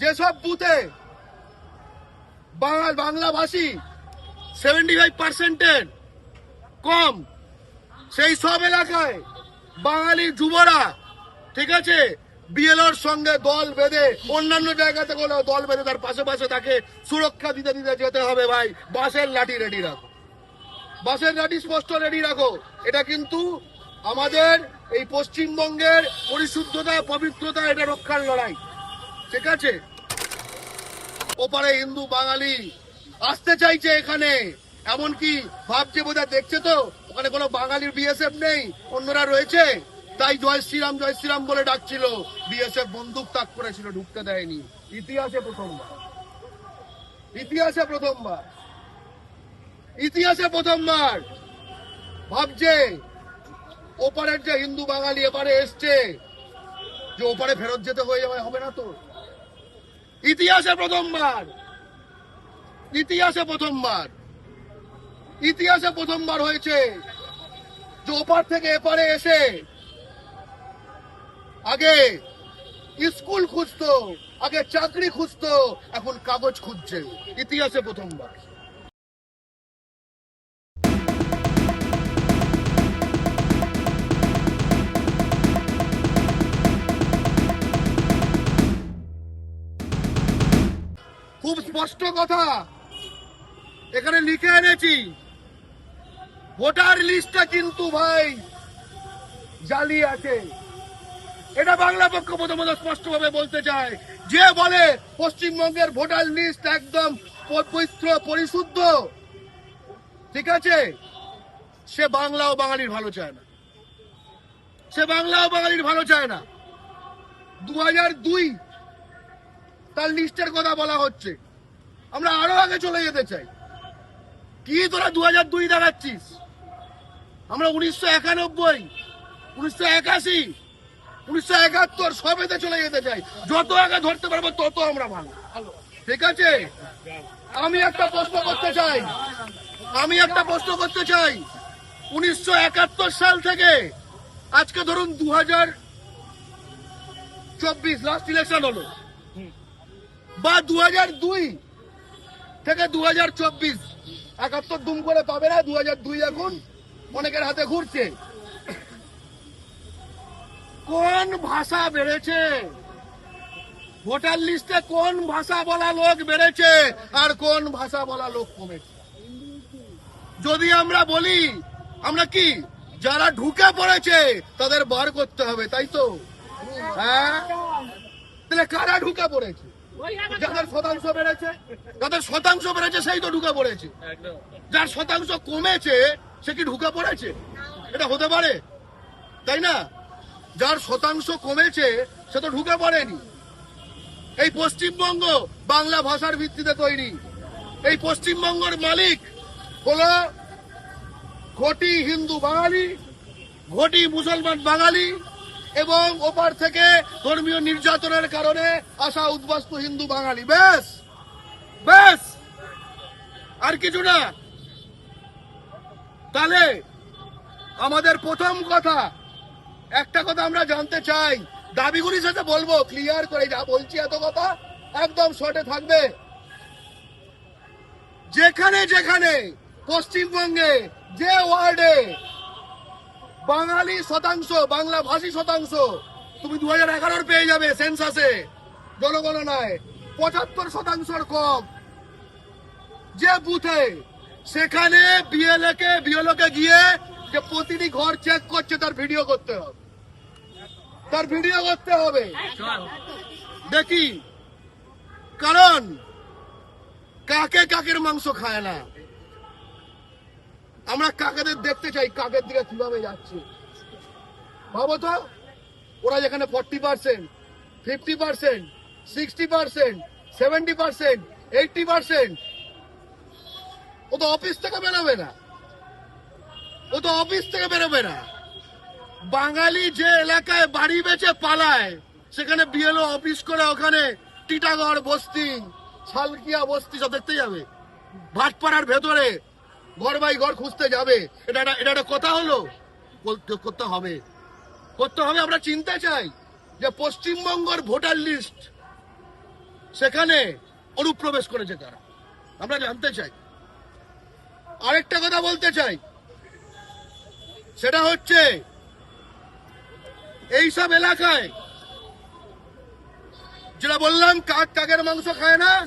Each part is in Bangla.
যেসব বুথে বাংলা বাংলাভাষী সেভেন্টি ফাইভ পার্সেন্টের কম, সেই সব এলাকায় বাঙালি যুবরা, ঠিক আছে, বিএলওর সঙ্গে দল বেঁধে, অন্যান্য জায়গাতে হলেও দল বেঁধে তার পাশে পাশে তাকে সুরক্ষা দিতে দিতে যেতে হবে ভাই। বাসের লাঠি রেডি রাখো। বাসের লাঠি স্পষ্ট রেডি রাখো। এটা কিন্তু আমাদের এই পশ্চিমবঙ্গের পরিশুদ্ধতা, পবিত্রতা, এটা রক্ষার লড়াই। ঠিক আছে। ওপারে হিন্দু, বাঙালি আসতে চাইছে এখানে। এমনকি ভাবছে বোধহয় দেখছে তো, ওখানে কোনো বাঙালির বিএসএফ নেই, অন্যরা রয়েছে। তাই জয় শ্রীরাম জয় শ্রীরাম বলে ডাকছিল। বিএসএফ বন্দুক তাক করেছিল, ঢুকতে দেয়নি। ইতিহাসে প্রথমবার। ইতিহাসে প্রথমবার। ইতিহাসে প্রথমবার। ভাবছে, ওপারের যে হিন্দু, বাঙালি এপারে এসছে, যে ওপারে ফেরত যেতে হয়ে যাবে হবে না তো? ইতিহাসে প্রথমবার। ইতিহাসে প্রথমবার। ইতিহাসে প্রথমবার হয়েছে। যে ওপার থেকে এপারে এসে আগে স্কুল খুঁজতো, আগে চাকরি খুঁজতো, এখন কাগজ খুঁজছে। ইতিহাসে প্রথমবার। খুব স্পষ্ট কথা। এখানে লিখে এনেছি, ভোটার লিস্টটা কিন্তু ভাই জালি আছে। এটা বাংলা পক্ষ প্রথমত স্পষ্টভাবে বলতে চায়। যে বলে পশ্চিমবঙ্গের ভোটার লিস্ট একদম পবিত্র, পরিশুদ্ধ, ঠিক আছে? সে বাংলা ও বাঙালির ভালো চায় না। সে বাংলা ও বাঙালির ভালো চায় না। দু হাজার দুই তার লিস্টের কথা বলা হচ্ছে। আমরা আরও আগে চলে যেতে চাই। কি তোরা দু হাজার দুই দেখাচ্ছিস? আমরা উনিশশো একানব্বই, উনিশশো একাশি, উনিশশো একাত্তর সবেতে চলে যেতে চাই। যত আগে ধরতে পারব তত আমরা ভালো। ঠিক আছে? আমি একটা প্রশ্ন করতে চাই। আমি একটা প্রশ্ন করতে চাই। উনিশশো একাত্তর সাল থেকে আজকে ধরুন দু হাজার চব্বিশ লাস্ট ইলেকশন হলো। বা দু দুই থেকে দু হাজার চব্বিশ। একাত্তর দুম করে পাবে না দু হাজার দুই এখন অনেকের হাতে ঘুরছে। কোন ভাষা বেড়েছে? ভোটার লিস্টে কোন ভাষা বলা লোক বেড়েছে আর কোন ভাষা বলা লোক কমেছে? যদি আমরা বলি, আমরা কি যারা ঢুকে পড়েছে তাদের বার করতে হবে, তাই তো? হ্যাঁ? তাহলে কারা ঢুকে পড়েছে? যাদের শতাংশ বেড়েছে, যাদের শতাংশ বেড়েছে, সেই তো ঢুকে পড়েছে। যার শতাংশ কমেছে, সে কি ঢুকে পড়েছে? এটা হতে পারে, তাই না? যার শতাংশ কমেছে, সে তো ঢুকে পড়েনি। এই পশ্চিমবঙ্গ বাংলা ভাষার ভিত্তিতে তৈরি। এই পশ্চিমবঙ্গের মালিক হল ঘটি হিন্দু বাঙালি, ঘটি মুসলমান বাঙালি এবং ওপার থেকে ধর্মীয় নির্যাতনের কারণে আসা উদ্বাস্তু হিন্দু বাঙালি। বেশ! বেশ! আর কিছু না। তাহলে আমাদের প্রথম কথা, একটা কথা আমরা জানতে চাই। দাবিগুলির সাথে বলব ক্লিয়ার করে যা বলছি এত কথা, একদম শর্টে থাকবে। যেখানে যেখানে পশ্চিমবঙ্গে যে ওয়ার্ডে বাঙালি শতাংশ বাংলা ভাষী শতাংশ, তুমি দু হাজার এগারোর পেয়ে যাবে সেন্সাসে জনগণনায়। পঁচাত্তর শতাংশের কম। যে বুথে, সেখানে বিএলএ কে গিয়ে যে প্রতিটি ঘর চেক করছে, তার ভিডিও করতে হবে। তার ভিডিও করতে হবে। দেখি। কারণ, কাকে কাকের মাংস খায় না? আমরা কাকেদের দেখতে চাই, কাকের দিকে কীভাবে যাচ্ছে। ভাবো তো, ওরা যেখানে forty percent fifty percent sixty percent seventy percent eighty percent ও তো অফিস থেকে বেরোবে না। ও তো অফিস থেকে বেরোবে না। বাঙালি যে এলাকায় বাড়ি বেচে পালায়, সেখানে বিএলও অফিস করে ওখানে টিটাগড়, বস্তি, শালকিয়া, বস্তি সব দেখতে যাবে। ভাটপাড়ার ভেতরে ঘর বাই ঘর খুঁজতে যাবে। এটা এটা একটা কথা হলো। করতে- হবে। করতে হবে, আমরা চিনতে চাই যে পশ্চিমবঙ্গের ভোটার লিস্ট সেখানে অনুপ্রবেশ করেছে তারা। আমরা জানতে চাই। আরেকটা কথা বলতে চাই। সেটা হচ্ছে, এইসব এলাকায় যেটা বললাম, কাক কাকের মাংস খায় না?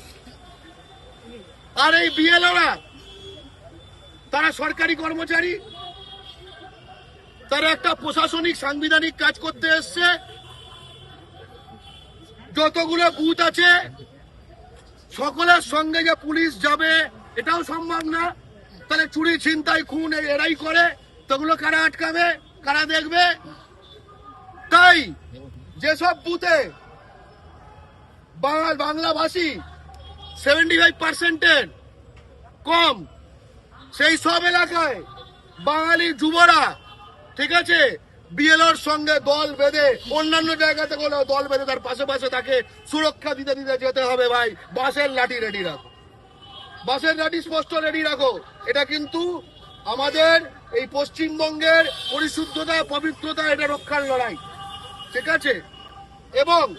আর এই বিএলওরা তারা সরকারি কর্মচারী, তারা একটা প্রশাসনিক সাংবিধানিক কাজ করতে এসছে। যতগুলো বুথ আছে, সকলের সঙ্গে যে পুলিশ যাবে, এটাও সম্ভব না। তাহলে চুরি, ছিনতাই, খুন এরাই করে, তোগুলো কারা আটকাবে, কারা দেখবে? তাই যেসব বুথে বাংলা বাংলাভাষী সেভেন্টি ফাইভ পার্সেন্টের কম সেই সব এলাকায় বাঙালি যুবরা, ঠিক আছে? বিএলওর সঙ্গে দল বেঁধে, অন্যান্য জায়গাতে কোনো দল বেঁধে তার পাশে পাশে তাকে সুরক্ষা দিতে দিতে যেতে হবে ভাই। বাসের লাঠি রেডি রাখো। বাসের লাঠি স্পষ্ট রেডি রাখো। এটা কিন্তু আমাদের এই পশ্চিমবঙ্গের পরিশুদ্ধতা, পবিত্রতা, এটা রক্ষার লড়াই। ঠিক আছে? এবং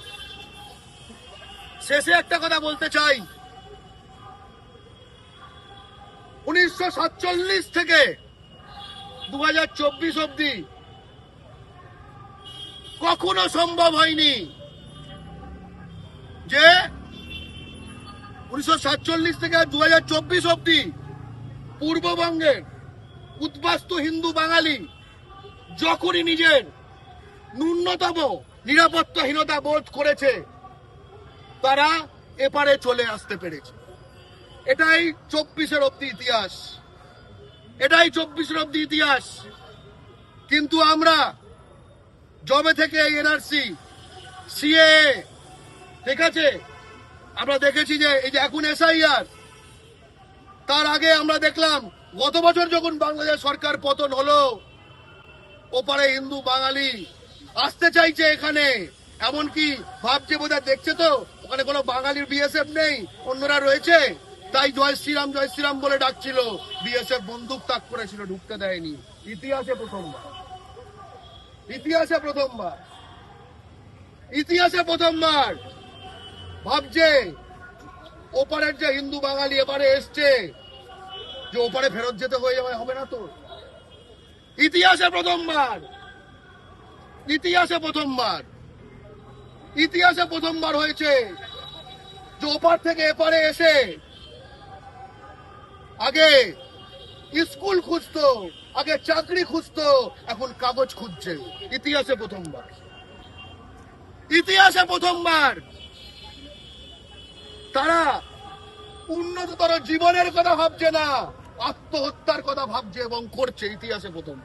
শেষে একটা কথা বলতে চাই। উনিশশো সাতচল্লিশ থেকে দু অব্দি কখনো সম্ভব হয়নি যে উনিশশো সাতচল্লিশ থেকে দু অব্দি পূর্ববঙ্গের উদ্বাস্তু হিন্দু বাঙালি যখনই নিজের ন্যূনতম নিরাপত্তাহীনতা বোধ করেছে, তারা এপারে চলে আসতে পেরেছে। এটাই চব্বিশের অব্দি ইতিহাস। এটাই চব্বিশের অব্দি ইতিহাস। কিন্তু আমরা জবে থেকে এই এনআরসি সিএ ঠিক আছে? আমরা দেখেছি যে এই যে এখন এসআইআর, তার আগে আমরা দেখলাম গত বছর যখন বাংলাদেশ সরকার পতন হলো, ওপারে হিন্দু, বাঙালি আসতে চাইছে এখানে, এমনকি ভাবছে বোধহয় দেখছে তো, ওখানে কোনো বাঙালির বিএসএফ নেই, অন্যরা রয়েছে। তাই জয় শ্রীরাম জয় শ্রীরাম বলে ডাকছিল। বিএসএফ বন্দুক তাক করেছিল, ঢুকতে দেয়নি। ইতিহাসে প্রথমবার। ইতিহাসে প্রথমবার। ইতিহাসে প্রথমবার। ভাবছে, ওপারের যে হিন্দু বাঙালি এবারে এসছে, যে ওপারে ফেরত যেতে হয়ে যাবে, হবে না তো? ইতিহাসে প্রথমবার। ইতিহাসে প্রথমবার। ইতিহাসে প্রথমবার হয়েছে যে ওপার থেকে এপারে এসে আগে স্কুল খুঁজতো, আগে চাকরি খুঁজতো, এখন কাগজ খুঁজছে। ইতিহাসে প্রথমবার। ইতিহাসে প্রথমবার। তারা উন্নততর জীবনের কথা ভাবছে না, আত্মহত্যার কথা ভাবছে এবং করছে ইতিহাসে প্রথম।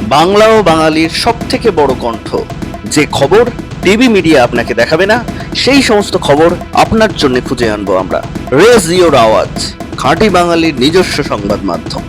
বাংলা ও বাঙালির সব থেকে বড় কণ্ঠ। যে খবর টিভি মিডিয়া আপনাকে দেখাবে না, সেই সমস্ত খবর আপনার জন্য খুঁজে আনব আমরা। রেজ ইওর আওয়াজ। খাঁটি বাঙালির নিজস্ব সংবাদ মাধ্যম।